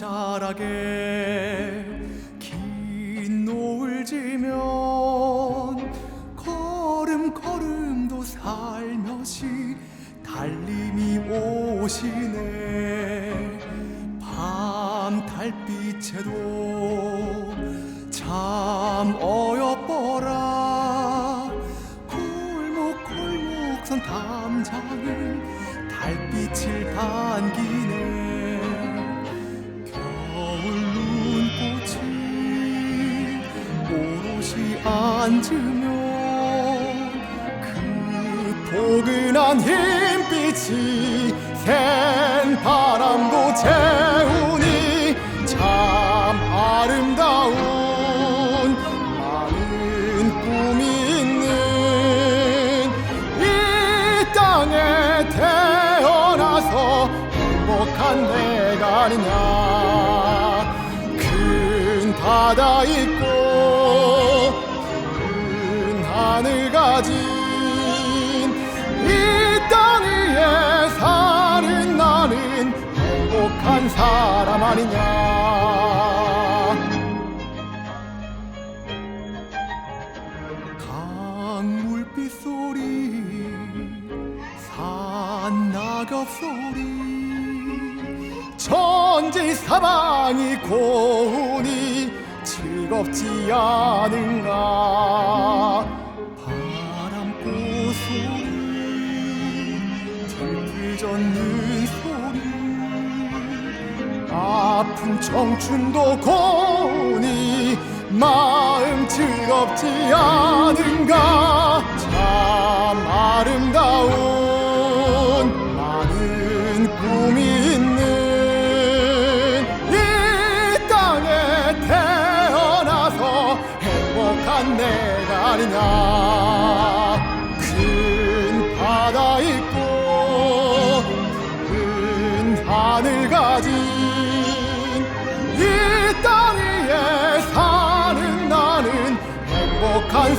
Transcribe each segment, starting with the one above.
나락에 긴 노을 지면 걸음 걸음도 살며시 달림이 오시네. 밤 달빛에도 참 어여뻐라. 골목 골목선 담장을 달빛을 반기네 앉으면 그 포근한 흰빛이 센 바람도 재우니 참 아름다운 많은 꿈이 있는 이 땅에 태어나서 행복한 내가 아니냐. 큰 바다 있고 큰 하늘 가진 이땅 위에 사는 나는 행복한 사람 아니냐. 강물빛 소리 산 낙엽 소리 천지 사방이 고운이 즐겁지 않은가 아픈 청춘도 고니 마음 즐겁지 않은가? 참 아름다운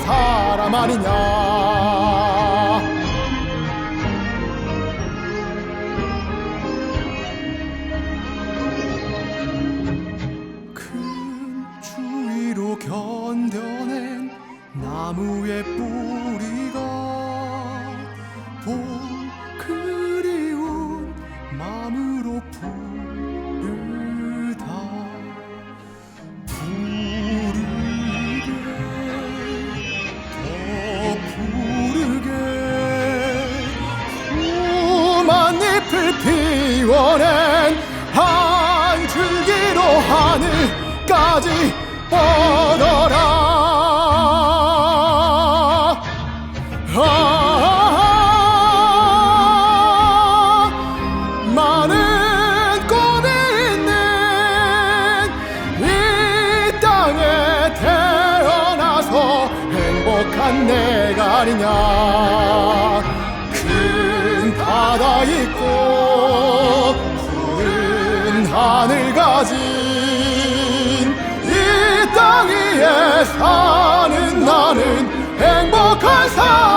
사람 아니냐. 큰 추위로 견뎌낸 나무의 뿌리 피워낸 한 줄기로 하늘까지 뻗어라. 아, 태어나서 행복한 내가 아니냐. 큰 바다 있고 산을 가진 이 땅 위에 사는 나는 행복한 삶.